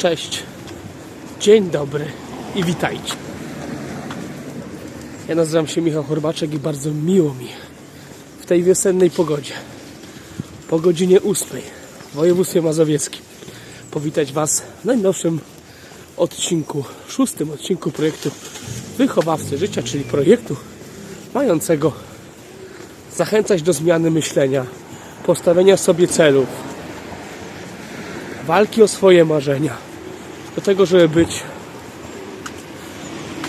Cześć, dzień dobry i witajcie. Ja nazywam się Michał Chorbaczek i bardzo miło mi w tej wiosennej pogodzie, po godzinie ósmej w województwie mazowieckim, powitać Was w najnowszym odcinku, szóstym odcinku projektu Wychowawcy Życia, czyli projektu mającego zachęcać do zmiany myślenia, postawienia sobie celów, walki o swoje marzenia, do tego, żeby być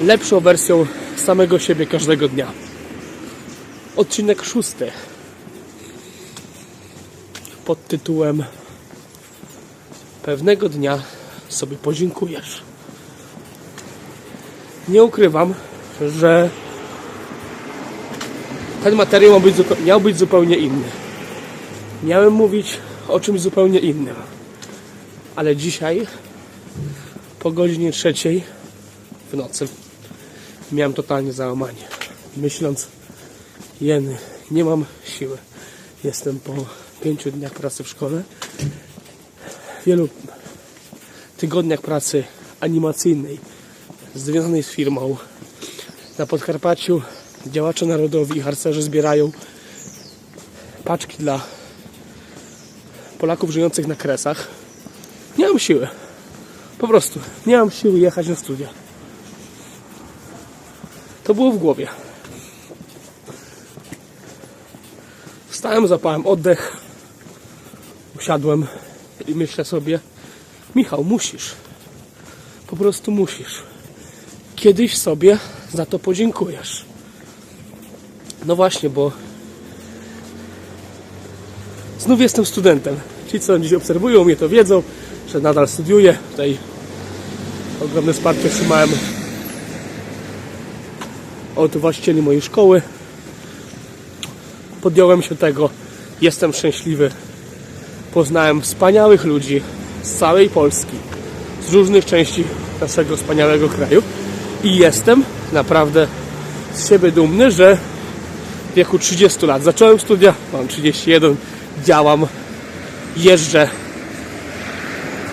lepszą wersją samego siebie każdego dnia. Odcinek szósty pod tytułem Pewnego dnia sobie podziękujesz. Nie ukrywam, że ten materiał miał być, miał być zupełnie inny. Miałem mówić o czymś zupełnie innym. Ale dzisiaj, po godzinie trzeciej w nocy, miałem totalnie załamanie. Myśląc, jeny, nie mam siły. Jestem po pięciu dniach pracy w szkole, wielu tygodniach pracy animacyjnej związanej z firmą. Na Podkarpaciu działacze narodowi i harcerze zbierają paczki dla Polaków żyjących na kresach. Nie mam siły. Po prostu nie mam siły jechać na studia. To było w głowie. Wstałem, zapałem oddech, usiadłem i myślę sobie, Michał, musisz. Po prostu musisz. Kiedyś sobie za to podziękujesz. No właśnie, bo znów jestem studentem. Ci, co dziś obserwują mnie, to wiedzą, że nadal studiuję. Tutaj ogromne wsparcie otrzymałem od właścicieli mojej szkoły. Podjąłem się tego. Jestem szczęśliwy. Poznałem wspaniałych ludzi z całej Polski, z różnych części naszego wspaniałego kraju. I jestem naprawdę z siebie dumny, że w wieku 30 lat zacząłem studia, mam 31, działam, jeżdżę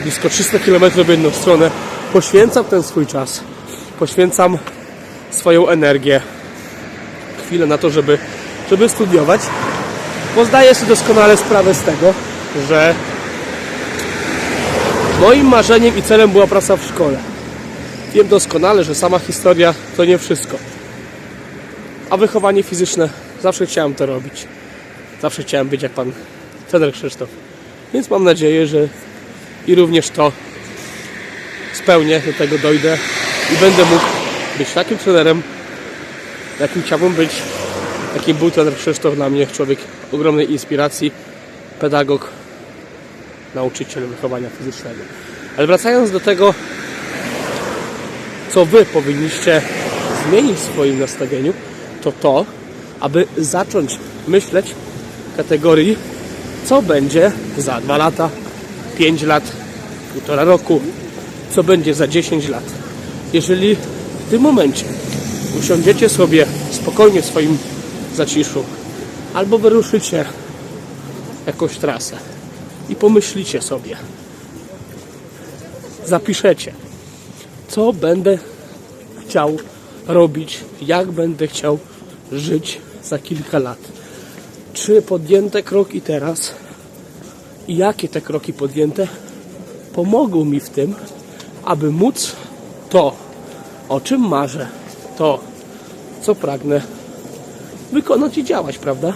blisko 300 km w jedną stronę, poświęcam ten swój czas, poświęcam swoją energię, chwilę na to, żeby, żeby studiować, bo zdaję sobie doskonale sprawę z tego, że moim marzeniem i celem była praca w szkole. Wiem doskonale, że sama historia to nie wszystko. A wychowanie fizyczne zawsze chciałem to robić. Zawsze chciałem być jak pan trener Krzysztof. Więc mam nadzieję, że i również to spełnię, do tego dojdę i będę mógł być takim trenerem, jakim chciałbym być, jakim był trener Krzysztof dla mnie, człowiek ogromnej inspiracji, pedagog, nauczyciel wychowania fizycznego. Ale wracając do tego, co wy powinniście zmienić w swoim nastawieniu, to to, aby zacząć myśleć w kategorii, co będzie za 2 lata, 5 lat, półtora roku, co będzie za 10 lat. Jeżeli w tym momencie usiądziecie sobie spokojnie w swoim zaciszu, albo wyruszycie jakąś trasę i pomyślicie sobie, zapiszecie, co będę chciał robić, jak będę chciał żyć za kilka lat. Czy podjęte kroki teraz i jakie te kroki podjęte pomogą mi w tym, aby móc to, o czym marzę, to, co pragnę wykonać i działać, prawda?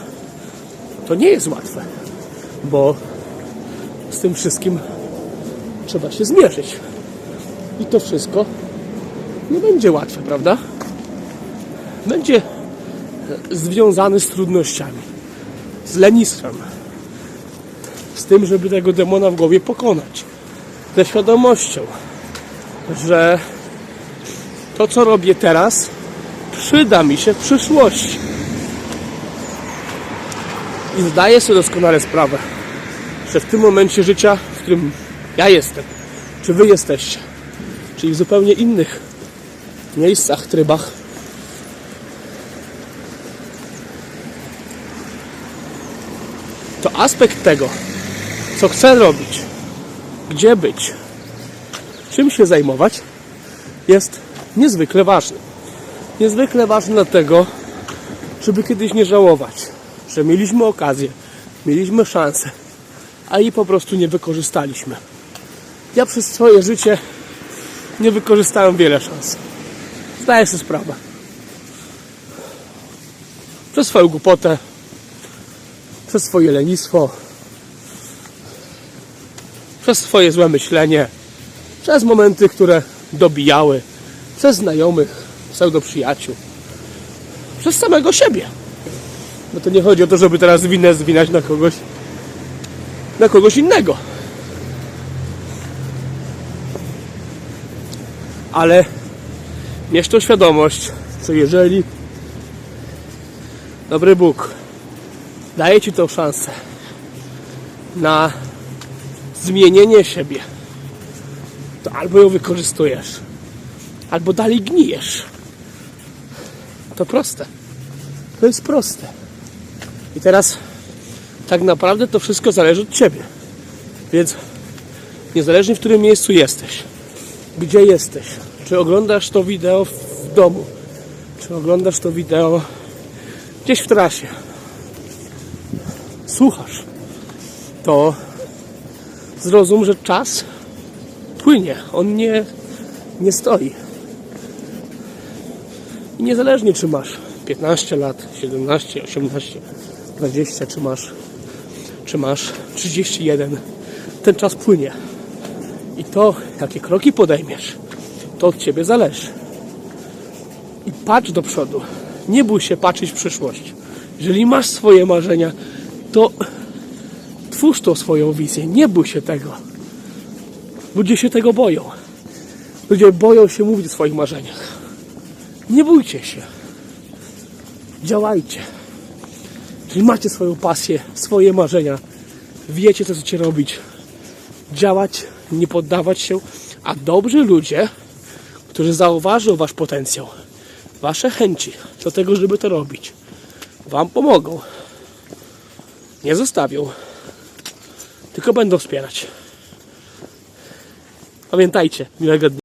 To nie jest łatwe, bo z tym wszystkim trzeba się zmierzyć. I to wszystko nie będzie łatwe, prawda? Będzie związany z trudnościami, z lenistwem, z tym, żeby tego demona w głowie pokonać, ze świadomością, że to, co robię teraz, przyda mi się w przyszłości. I zdaję sobie doskonale sprawę, że w tym momencie życia, w którym ja jestem, czy wy jesteście, czyli w zupełnie innych miejscach, trybach, to aspekt tego, co chcę robić, gdzie być, czym się zajmować, jest niezwykle ważny. Niezwykle ważny dlatego, żeby kiedyś nie żałować, że mieliśmy okazję, mieliśmy szansę, a jej po prostu nie wykorzystaliśmy. Ja przez swoje życie nie wykorzystałem wiele szans. Zdaję sobie sprawę. Przez swoją głupotę, przez swoje lenistwo, przez swoje złe myślenie, przez momenty, które dobijały, przez znajomych, pseudoprzyjaciół, przez samego siebie. Bo to nie chodzi o to, żeby teraz winę zwinać na kogoś, na kogoś innego. Ale mieć tą świadomość, że jeżeli dobry Bóg daje Ci tą szansę na zmienienie siebie, to albo ją wykorzystujesz, albo dalej gnijesz. To proste. To jest proste. I teraz tak naprawdę to wszystko zależy od Ciebie. Więc niezależnie w którym miejscu jesteś, gdzie jesteś, czy oglądasz to wideo w domu, czy oglądasz to wideo gdzieś w trasie, słuchasz, to zrozum, że czas płynie, on nie, nie stoi. I niezależnie czy masz 15 lat, 17, 18, 20, czy masz, czy masz 31, ten czas płynie. I to, jakie kroki podejmiesz, to od Ciebie zależy. I patrz do przodu. Nie bój się patrzeć w przyszłość. Jeżeli masz swoje marzenia, to twórz tą swoją wizję. Nie bój się tego. Ludzie się tego boją. Ludzie boją się mówić o swoich marzeniach. Nie bójcie się. Działajcie. Jeżeli macie swoją pasję, swoje marzenia, wiecie co chcecie robić, działać, nie poddawać się, a dobrzy ludzie, którzy zauważą wasz potencjał, wasze chęci do tego, żeby to robić, wam pomogą. Nie zostawią, tylko będą wspierać. Pamiętajcie, miłego dnia.